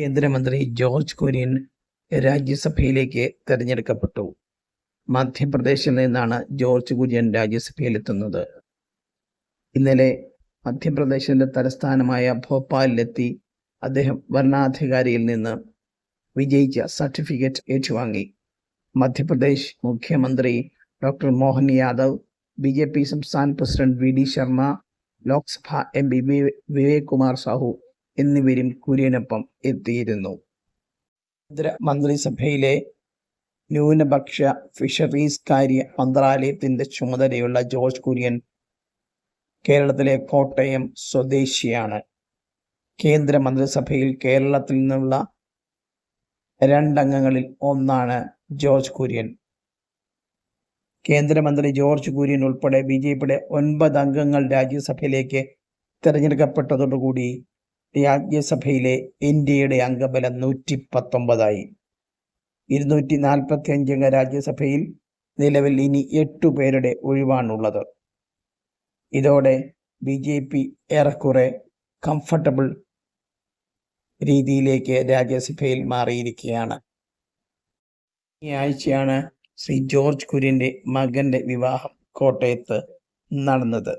കേന്ദ്രമന്ത്രി ജോർജ് കുര്യൻ രാജ്യസഭയിലേക്ക് തെരഞ്ഞെടുക്കപ്പെട്ടു. മധ്യപ്രദേശിൽ നിന്നാണ് ജോർജ് കുര്യൻ രാജ്യസഭയിലെത്തുന്നത്. ഇന്നലെ മധ്യപ്രദേശിന്റെ തലസ്ഥാനമായ ഭോപ്പാലിലെത്തി അദ്ദേഹം ഭരണാധികാരിയിൽ നിന്ന് വിജയിച്ച സർട്ടിഫിക്കറ്റ് ഏറ്റുവാങ്ങി. മധ്യപ്രദേശ് മുഖ്യമന്ത്രി doctor Mohan Yadav B J P സംസ്ഥാന president V D Sharma Lok Sabha M P Vivek Kumar Sahu എന്നിവരും കുര്യനൊപ്പം എത്തിയിരുന്നു. മന്ത്രിസഭയിലെ ന്യൂനപക്ഷ ഫിഷറീസ് കാര്യ മന്ത്രാലയത്തിന്റെ ചുമതലയുള്ള ജോർജ് കുര്യൻ കേരളത്തിലെ കോട്ടയം സ്വദേശിയാണ്. കേന്ദ്ര മന്ത്രിസഭയിൽ കേരളത്തിൽ നിന്നുള്ള രണ്ടംഗങ്ങളിൽ ഒന്നാണ് ജോർജ് കുര്യൻ. കേന്ദ്രമന്ത്രി ജോർജ് കുര്യൻ ഉൾപ്പെടെ ബി ജെ പിയുടെ ഒൻപത് അംഗങ്ങൾ രാജ്യസഭയിലേക്ക് തിരഞ്ഞെടുക്കപ്പെട്ടതോടുകൂടി രാജ്യസഭയിലെ ഇന്ത്യയുടെ അംഗബലം നൂറ്റി പത്തൊമ്പതായി ഇരുന്നൂറ്റി നാൽപ്പത്തി അഞ്ചംഗ രാജ്യസഭയിൽ നിലവിൽ ഇനി എട്ടു പേരുടെ ഒഴിവാണുള്ളത്. ഇതോടെ ബി ജെ പി ഏറെക്കുറെ കംഫർട്ടബിൾ രീതിയിലേക്ക് രാജ്യസഭയിൽ മാറിയിരിക്കുകയാണ്. ഈ ആഴ്ചയാണ് ശ്രീ ജോർജ് കുര്യന്റെ മകന്റെ വിവാഹം കോട്ടയത്ത് നടന്നത്.